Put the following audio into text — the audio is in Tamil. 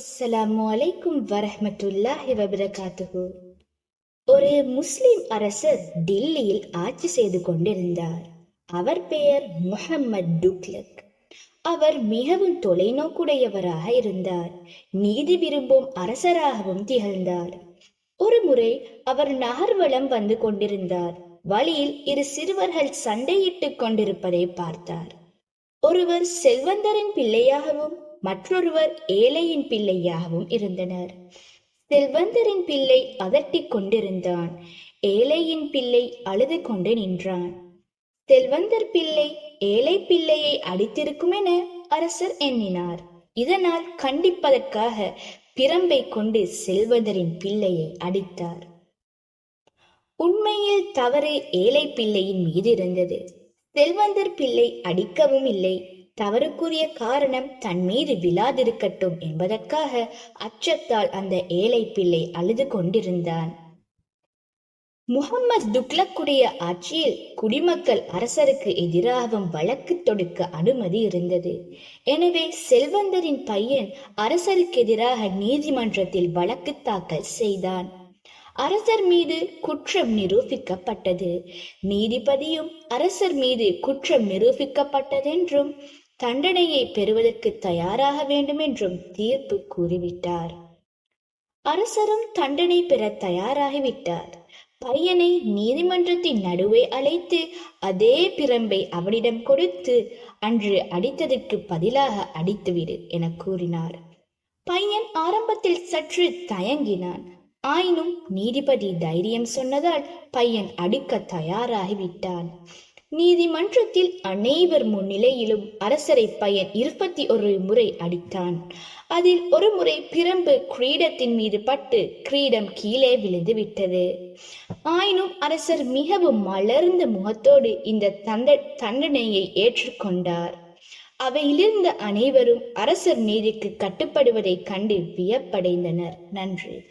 அஸ்ஸலாமு அலைக்கும் வரஹமத்துல்லாஹி வபரகாத்துஹு. ஒரு முஸ்லிம் அரசர் டில்லியில் ஆட்சி செய்து கொண்டிருந்தார். அவர் பெயர் முஹம்மத் டுக்லக் அவர் மிகவும் தொலைநோக்குடையவராக இருந்தார். நீதி விரும்பும் அரசராகவும் திகழ்ந்தார். ஒரு முறை அவர் நகர்வலம் வந்து கொண்டிருந்தார். வழியில் இரு சிறுவர்கள் சண்டையிட்டுக் கொண்டிருப்பதை பார்த்தார். ஒருவர் செல்வந்தரின் பிள்ளையாகவும் மற்றொருவர் ஏழையின் பிள்ளையாகவும் இருந்தனர். செல்வந்தரின் பிள்ளை அதட்டிக் கொண்டிருந்தான். ஏழையின் பிள்ளை அழுது கொண்டு நின்றான். செல்வந்தர் பிள்ளை ஏழை பிள்ளையை அடித்திருக்கும் என அரசர் எண்ணினார். இதனால் கண்டிப்பதற்காக பிரம்பை கொண்டு செல்வந்தரின் பிள்ளையை அடித்தார். உண்மையில் தவறு ஏழை பிள்ளையின் மீது இருந்தது. செல்வந்தர் பிள்ளை அடிக்கவும் இல்லை. தவறுக்குரிய காரணம் தன் மீது விழாதிருக்கட்டும் என்பதற்காக அச்சத்தால் அந்த ஏழை பிள்ளை அழுது கொண்டிருந்தான். முகம்மது துக்லக்குடைய ஆட்சியில் குடிமக்கள் அரசருக்கு எதிராகவும் வழக்கு தொடுக்க அனுமதி இருந்தது. எனவே செல்வந்தரின் பையன் அரசருக்கு எதிராக நீதிமன்றத்தில் வழக்கு தாக்கல் செய்தான். அரசர் மீது குற்றம் நிரூபிக்கப்பட்டது. நீதிபதியும் அரசர் மீது குற்றம் நிரூபிக்கப்பட்டதென்றும் தண்டனையை பெறுவதற்கு தயாராக வேண்டுமென்றும் தீர்ப்பு கூறிவிட்டார். அரசரும் தண்டனை பெற தயாராகிவிட்டார். பையனை நீதிமன்றத்தின் நடுவே அழைத்து அதே பிரம்பை அவனிடம் கொடுத்து அன்று அடித்ததற்கு பதிலாக அடித்துவிடு என கூறினார். பையன் ஆரம்பத்தில் சற்று தயங்கினான். ஆயினும் நீதிபதி தைரியம் சொன்னதால் பையன் அடிக்க தயாராகிவிட்டான். நீதிமன்றத்தில் அனைவர் முன்னிலையிலும் அரசரை பையன் இருபத்தி ஒரு முறை அடித்தான். அதில் ஒரு முறை பிரம்பு கிரீடத்தின் மீது பட்டு கிரீடம் கீழே விழுந்து விட்டது. ஆயினும் அரசர் மிகவும் மலர்ந்த முகத்தோடு இந்த தண்ட தண்டனையை ஏற்றுக்கொண்டார். அவையிலிருந்த அனைவரும் அரசர் நீதிக்கு கட்டுப்படுவதைக் கண்டு வியப்படைந்தனர். நன்றி.